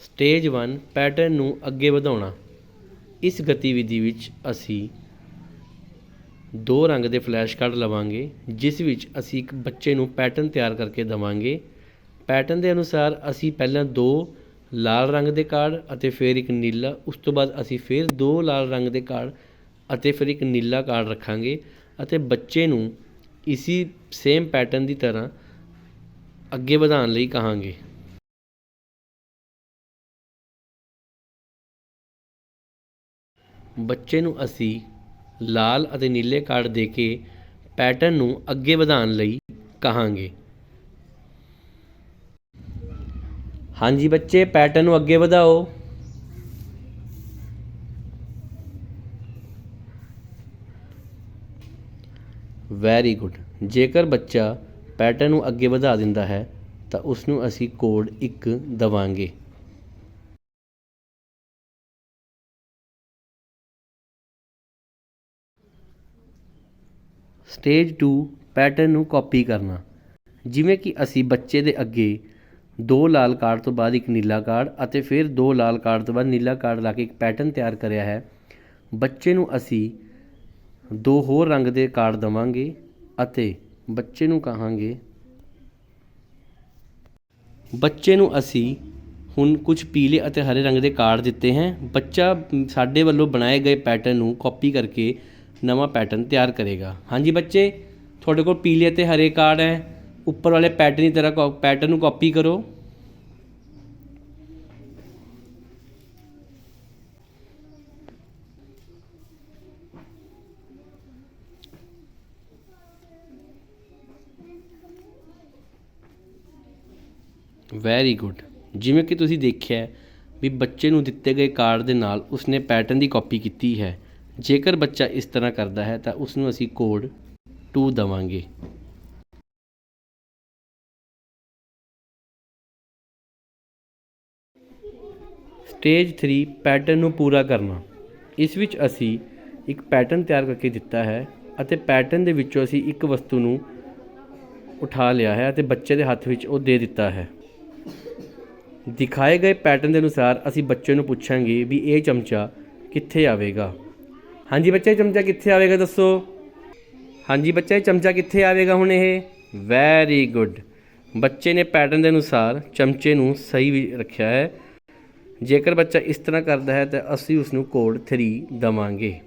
Stage 1 pattern ਨੂੰ ਅੱਗੇ ਵਧਾਉਣਾ। ਇਸ ਗਤੀਵਿਧੀ ਵਿੱਚ ਅਸੀਂ ਦੋ ਰੰਗ ਦੇ ਫਲੈਸ਼ ਕਾਰਡ ਲਵਾਂਗੇ, ਜਿਸ ਵਿੱਚ ਅਸੀਂ ਇੱਕ ਬੱਚੇ ਨੂੰ ਪੈਟਰਨ ਤਿਆਰ ਕਰਕੇ ਦੇਵਾਂਗੇ। ਪੈਟਰਨ ਦੇ ਅਨੁਸਾਰ ਅਸੀਂ ਪਹਿਲਾਂ ਦੋ ਲਾਲ ਰੰਗ ਦੇ ਕਾਰਡ ਅਤੇ ਫਿਰ ਇੱਕ ਨੀਲਾ, ਉਸ ਤੋਂ ਬਾਅਦ ਅਸੀਂ ਫਿਰ ਦੋ ਲਾਲ ਰੰਗ ਦੇ ਕਾਰਡ ਅਤੇ ਫਿਰ ਇੱਕ ਨੀਲਾ ਕਾਰਡ ਰੱਖਾਂਗੇ ਅਤੇ ਬੱਚੇ ਨੂੰ ਇਸੀ ਸੇਮ ਪੈਟਰਨ ਦੀ ਤਰ੍ਹਾਂ ਅੱਗੇ ਵਧਾਉਣ ਲਈ ਕਹਾਂਗੇ। ਬੱਚੇ ਨੂੰ ਅਸੀਂ ਲਾਲ ਅਤੇ ਨੀਲੇ ਕਾਰਡ ਦੇ ਕੇ ਪੈਟਰਨ ਨੂੰ ਅੱਗੇ ਵਧਾਉਣ ਲਈ ਕਹਾਂਗੇ। ਹਾਂਜੀ ਬੱਚੇ, ਪੈਟਰਨ ਨੂੰ ਅੱਗੇ ਵਧਾਓ। ਵੈਰੀ ਗੁੱਡ ਜੇਕਰ ਬੱਚਾ ਪੈਟਰਨ ਨੂੰ ਅੱਗੇ ਵਧਾ ਦਿੰਦਾ ਹੈ, ਤਾਂ ਉਸ ਨੂੰ ਅਸੀਂ ਕੋਡ 1 ਦਵਾਂਗੇ। ਸਟੇਜ ਟੂ ਪੈਟਰਨ ਨੂੰ ਕਾਪੀ ਕਰਨਾ। ਜਿਵੇਂ ਕਿ ਅਸੀਂ ਬੱਚੇ ਦੇ ਅੱਗੇ ਦੋ ਲਾਲ ਕਾਰਡ ਤੋਂ ਬਾਅਦ ਇੱਕ ਨੀਲਾ ਕਾਰਡ ਅਤੇ ਫਿਰ ਦੋ ਲਾਲ ਕਾਰਡ ਤੋਂ ਬਾਅਦ ਨੀਲਾ ਕਾਰਡ ਲਾ ਕੇ ਇੱਕ ਪੈਟਰਨ ਤਿਆਰ ਕਰਿਆ ਹੈ। ਬੱਚੇ ਨੂੰ ਅਸੀਂ ਦੋ ਹੋਰ ਰੰਗ ਦੇ ਕਾਰਡ ਦਵਾਂਗੇ ਅਤੇ ਬੱਚੇ ਨੂੰ ਕਹਾਂਗੇ। ਬੱਚੇ ਨੂੰ ਅਸੀਂ ਹੁਣ ਕੁਝ ਪੀਲੇ ਅਤੇ ਹਰੇ ਰੰਗ ਦੇ ਕਾਰਡ ਦਿੱਤੇ ਹੈ। ਬੱਚਾ ਸਾਡੇ ਵੱਲੋਂ ਬਣਾਏ ਗਏ ਪੈਟਰਨ ਨੂੰ ਕਾਪੀ ਕਰਕੇ ਨਵਾਂ ਪੈਟਰਨ ਤਿਆਰ ਕਰੇਗਾ। ਹਾਂਜੀ ਬੱਚੇ, ਤੁਹਾਡੇ ਕੋਲ ਪੀਲੇ ਅਤੇ ਹਰੇ ਕਾਰਡ ਹੈ। ਉੱਪਰ ਵਾਲੇ ਪੈਟਰਨ ਦੀ ਤਰ੍ਹਾਂ ਕਾ- ਪੈਟਰਨ ਨੂੰ ਕਾਪੀ ਕਰੋ। ਵੈਰੀ ਗੁੱਡ ਜਿਵੇਂ ਕਿ ਤੁਸੀਂ ਦੇਖਿਆ ਵੀ ਬੱਚੇ ਨੂੰ ਦਿੱਤੇ ਗਏ ਕਾਰਡ ਦੇ ਨਾਲ ਉਸਨੇ ਪੈਟਰਨ ਦੀ ਕਾਪੀ ਕੀਤੀ ਹੈ। ਜੇਕਰ ਬੱਚਾ ਇਸ ਤਰ੍ਹਾਂ ਕਰਦਾ ਹੈ ਤਾਂ ਉਸ ਨੂੰ ਅਸੀਂ ਕੋਡ 2 ਦਵਾਂਗੇ। ਸਟੇਜ 3 ਪੈਟਰਨ ਨੂੰ ਪੂਰਾ ਕਰਨਾ। ਇਸ ਵਿੱਚ ਅਸੀਂ ਇੱਕ ਪੈਟਰਨ ਤਿਆਰ ਕਰਕੇ ਦਿੱਤਾ ਹੈ ਅਤੇ ਪੈਟਰਨ ਦੇ ਵਿੱਚੋਂ ਅਸੀਂ ਇੱਕ ਵਸਤੂ ਨੂੰ ਉਠਾ ਲਿਆ ਹੈ ਅਤੇ ਬੱਚੇ ਦੇ ਹੱਥ ਵਿੱਚ ਉਹ ਦੇ ਦਿੱਤਾ ਹੈ। ਦਿਖਾਏ ਗਏ ਪੈਟਰਨ ਦੇ ਅਨੁਸਾਰ ਅਸੀਂ ਬੱਚੇ ਨੂੰ ਪੁੱਛਾਂਗੇ ਵੀ ਇਹ ਚਮਚਾ ਕਿੱਥੇ ਆਵੇਗਾ। ਹਾਂਜੀ, ਬੱਚਾ ਇਹ ਚਮਚਾ ਕਿੱਥੇ ਆਵੇਗਾ ਦੱਸੋ? ਹਾਂਜੀ, ਬੱਚਾ ਇਹ ਚਮਚਾ ਕਿੱਥੇ ਆਵੇਗਾ ਹੁਣ ਇਹ? ਵੈਰੀ ਗੁੱਡ ਬੱਚੇ ਨੇ ਪੈਟਰਨ ਦੇ ਅਨੁਸਾਰ ਚਮਚੇ ਨੂੰ ਸਹੀ ਵੀ ਰੱਖਿਆ ਹੈ। ਜੇਕਰ ਬੱਚਾ ਇਸ ਤਰ੍ਹਾਂ ਕਰਦਾ ਹੈ ਤਾਂ ਅਸੀਂ ਉਸ ਨੂੰ ਕੋਡ 3 ਦਵਾਂਗੇ।